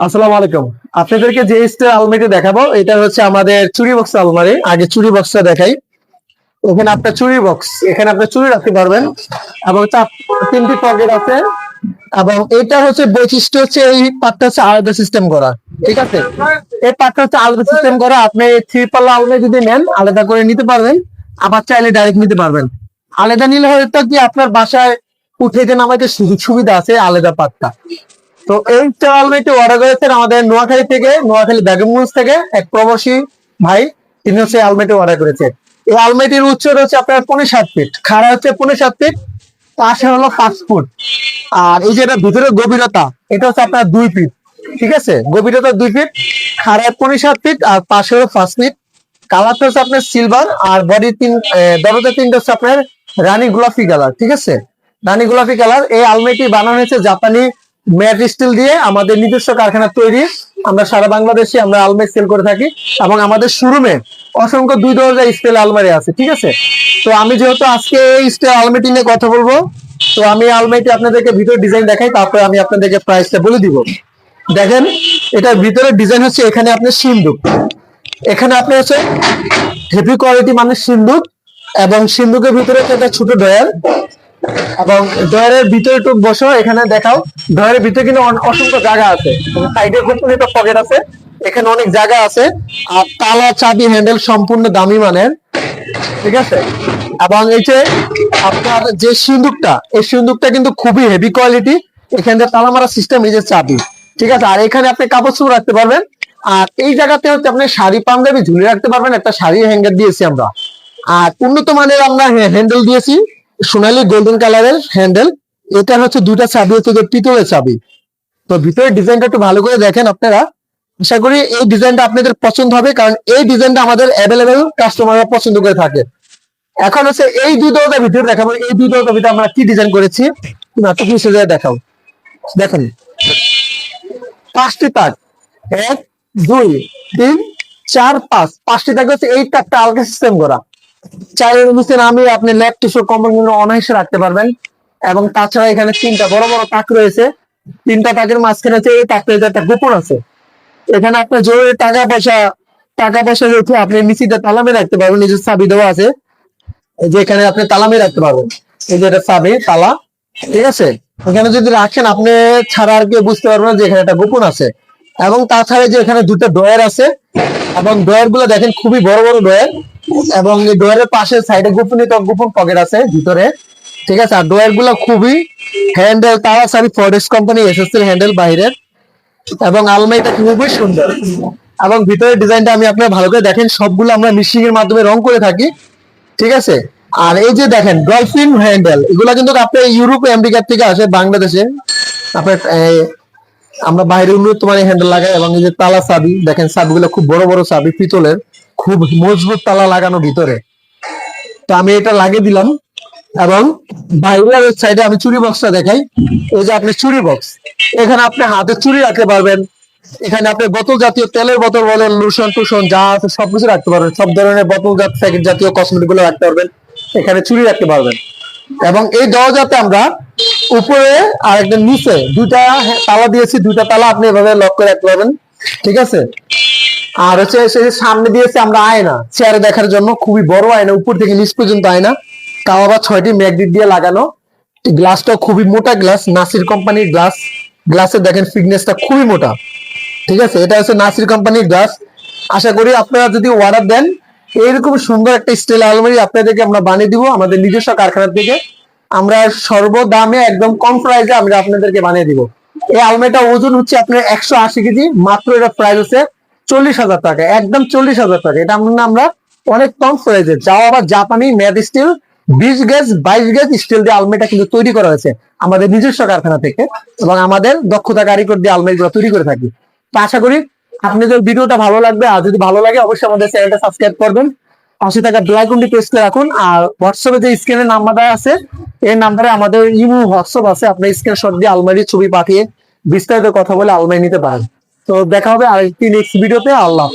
আসসালামু আলাইকুম। আপনাদেরকে যে স্টার আলমারি দেখাবো, এটা হচ্ছে আমাদের চুরি বক্স আলমারি। আগে চুরি বক্সটা দেখাই। এখানে আপনার চুরি বক্স, এখানে আপনি চুরি রাখতে পারবেন। এবং তিনটি পকেট আছে। এবং এটা হচ্ছে বৈশিষ্ট্য হচ্ছে এই পাটটা হচ্ছে আলাদা সিস্টেম করা। ঠিক আছে? এই পাটটা হচ্ছে আলাদা সিস্টেম করা। আপনি থ্রি পাল্লা আলমারি যদি নেন, আলাদা করে নিতে পারবেন। আবার চাইলে ডাইরেক্ট নিতে পারবেন। আলাদা নিলে হয়তো কি আপনার বাসায় উঠে যে নামাইতে সুবিধা আছে আলাদা পাটটা। তো এই আলমারিটি অর্ডার করেছেন আমাদের নোয়াখালী থেকে, নোয়াখালী বেগমগঞ্জ থেকে এক প্রবাসী ভাই, তিনি হচ্ছে আলমারিটি অর্ডার করেছে। এই আলমারিটির উচ্চতা হচ্ছে আপনার পনেরো সাত ফিট খাড়া হচ্ছে পনেরো সাত ফিট পাশে হলো পাঁচ ফুট। আর এই যে ভিতরে গভীরতা, এটা হচ্ছে আপনার দুই ফিট ঠিক আছে? গভীরতা দুই ফিট খাড়া পনেরো সাত ফিট আর পাশে হলো পাঁচ ফিট কালারটা হচ্ছে আপনার সিলভার আর বডি তিন দরজা তিনটা হচ্ছে আপনার রানী গোলাপি কালার ঠিক আছে? রানী গোলাপি কালার এই আলমারিটি বানানো হয়েছে জাপানি ম্যাট স্টিল দিয়ে আমাদের নিজস্ব কারখানা তৈরি। আমরা সারা বাংলাদেশে আমরা আলমারি সেল করে থাকি এবং আমাদের শোরুমে অসংখ্য দুই দরজা স্টিল আলমারি আছে, ঠিক আছে? তো আমি যেহেতু আজকে এই স্টিল আলমারিটি নিয়ে কথা বলব, তো আমি আলমারিটি আপনাদেরকে ভিতরে ডিজাইন দেখাই, তারপরে আমি আপনাদেরকে প্রাইসটা বলে দিব। দেখেন, এটার ভিতরে ডিজাইন হচ্ছে এখানে আপনার সিন্দুক। এখানে আপনি হচ্ছে হেভি কোয়ালিটি মানে সিন্দুক এবং সিন্দুকের ভিতরে একটা ছোট ডয়ার এবং ডয়ারের ভিতরে একটু বসো, এখানে দেখাও। ডয়ারের ভিতরে কিন্তু অসংখ্য জায়গা আছে। সাইডে খুব একটা পকেট আছে। এখানে অনেক জায়গা আছে। আর তালা, চাবি হ্যান্ডেল সম্পূর্ণ দামি মানের। ঠিক আছে? এবং এই যে আপনার যে সিন্দুকটা, এই সিন্দুকটা কিন্তু খুবই হেভি কোয়ালিটি এখানে যে তালা মারা সিস্টেম এই যে চাবি। ঠিক আছে? আর এখানে আপনি কাপড় চোপড় রাখতে পারবেন। আর এই জায়গাতে হচ্ছে আপনি শাড়ি পাঞ্জাবি ঝুলে রাখতে পারবেন। একটা শাড়ি হ্যাঙ্গার দিয়েছি আমরা। আর উন্নত মানের আমরা হ্যান্ডেল দিয়েছি। সোনালী গোল্ডেন কালারের হ্যান্ডেল এটা হচ্ছে দুটা চাবি, হচ্ছে যে পিতলের চাবি। তো ভিতরের ডিজাইনটা একটু ভালো করে দেখেন আপনারা। আশা করি এই ডিজাইনটা আপনাদের পছন্দ হবে, কারণ এই ডিজাইনটা আমাদের অ্যাভেলেবেল কাস্টমাররা পছন্দ করে থাকে। এখন হচ্ছে এই দুই দরজার ভিতরে দেখাবো, এই দুই দরজার ভিতরে আমরা কি ডিজাইন করেছি? নাটক হিসেবে দেখাও। দেখেন। পাঁচটি তাক। এক, দুই, তিন, চার, পাঁচ। পাঁচটি তাক হচ্ছে এই তাকটা আলগা সিস্টেম করা। চাইলে বুঝছেন, আমি আপনি ল্যাপ টিস্যু কম্বল অনায়াসে রাখতে পারবেন। এবং তাছাড়া এখানে তিনটা বড় বড় তাক রয়েছে। তিনটা তাকের মাঝখানে হচ্ছে এই তাকটা একটা গোপন আছে। এখানে আপনার জরুরি টাকা পয়সা টাকা পয়সা রেখে আপনি নিচেটা তালামে রাখতে পারবেন। নিজের চাবি দেওয়া আছে, এই যে এখানে আপনি তালামে রাখতে পারবেন। এই যে এটা চাবি, তালা, ঠিক আছে? এখানে যদি রাখেন, আপনি ছাড়া আর কেউ বুঝতে পারবেন যে এখানে একটা গোপন আছে। এবং তাছাড়া যে এখানে দুটো ডয়ার আছে, এবং ডয়ারগুলো দেখেন খুবই বড় বড় ডয়ার এবং এই ডয়ারের পাশে সাইডে গোপনীয় গোপন পকেট আছে ভিতরে। ঠিক আছে? আর ডয়ারগুলো খুবই হ্যান্ডেল তারা সারি ফরেস্ট কোম্পানি এসএসএল হ্যান্ডেল বাইরের এবং আলমারিটা খুবই সুন্দর। এবং ভিতরের ডিজাইনটা আমি আপনার ভালো করে দেখেন, সবগুলো আমরা মিশিং এর মাধ্যমে রং করে থাকি। ঠিক আছে? আর এই যে দেখেন ডলফিন হ্যান্ডেল এগুলা কিন্তু আপনার ইউরোপ আমেরিকার থেকে আসে, বাংলাদেশে। আপনার আমরা বাইরে উন্নত মানের হ্যান্ডেল লাগাই, এবং এই যে তালা চাবি, দেখেন চাবিগুলো খুব বড় বড় চাবি, পিতলের। খুব মজবুত তালা লাগানো ভিতরে। তো আমি এটা লাগিয়ে দিলাম এবং বাইরের সাইডে আমি চুরি বক্সটা দেখাই। এই যে আপনি চুরি বক্স এখানে আপনি হাতে চুরি রাখতে পারবেন। এখানে আপনি বোতল জাতীয় তেলের বোতল বলেন লোশন টুশন যা আছে সবকিছু রাখতে পারবেন। সব ধরনের বোতল প্যাকেট জাতীয় কসমেটিকগুলো রাখতে পারবেন। এখানে চুরি রাখতে পারবেন। এবং এই দরজাতে আমরা উপরে আর একদম নিচে দুইটা তালা দিয়েছি। দুইটা তালা আপনি এভাবে লক করে রাখতে পারবেন। ঠিক আছে? আর হচ্ছে সামনে দিয়েছে আমরা আয়না, চেয়ারে দেখার জন্য খুবই বড় আয়না, উপর থেকে নিচ পর্যন্ত আয়না। তাও আবার ছয়টি ম্যাগনেট দিয়ে লাগানো। গ্লাসটা খুবই মোটা গ্লাস, নাসির কোম্পানির গ্লাস। গ্লাসের দেখেন ফিটনেসটা খুবই মোটা। ঠিক আছে, এটা হচ্ছে নাসির কোম্পানির গ্লাস। আশা করি আপনারা যদি অর্ডার দেন এইরকম সুন্দর একটা স্টিল আলমারি আপনাদেরকে আমরা বানিয়ে দিব আমাদের নিজস্ব কারখানা থেকে। আমরা সর্বদামে একদম কম প্রাইসে আমরা আপনাদেরকে বানিয়ে দিব। এই আলমারিটা ওজন হচ্ছে আপনার একশো আশি কেজি, মাত্র এটা প্রাইস হচ্ছে চল্লিশ হাজার টাকা, একদম চল্লিশ হাজার টাকা। এটা আমরা অনেক কম প্রাইসে যাও আবার জাপানি ম্যাদ স্টিল বিশ গেজ বাইশ গেজ স্টিল দিয়ে আলমারিটা কিন্তু তৈরি করা হয়েছে আমাদের নিজস্ব কারখানা থেকে এবং আমাদের দক্ষতা কারিগর দিয়ে আলমারিগুলো তৈরি করে থাকি। তো আশা করি আপনাদের ভিডিওটা ভালো লাগবে। আর যদি ভালো লাগে, অবশ্যই আমাদের চ্যানেলটা সাবস্ক্রাইব করবেন। পাশে থাকা বেলাইকনটি প্রেস করে রাখুন। আর হোয়াটসঅ্যাপে যে স্ক্রিনের নাম্বারটা আছে, এই নাম্বারে আমাদের ইমো হোয়াটসঅ্যাপ আছে। আপনি স্ক্রিনশট দিয়ে আলমারির ছবি পাঠিয়ে বিস্তারিত কথা বলে আলমারি নিতে পারেন। তো দেখা হবে আরেকটি নেক্সট ভিডিওতে আল্লাহ।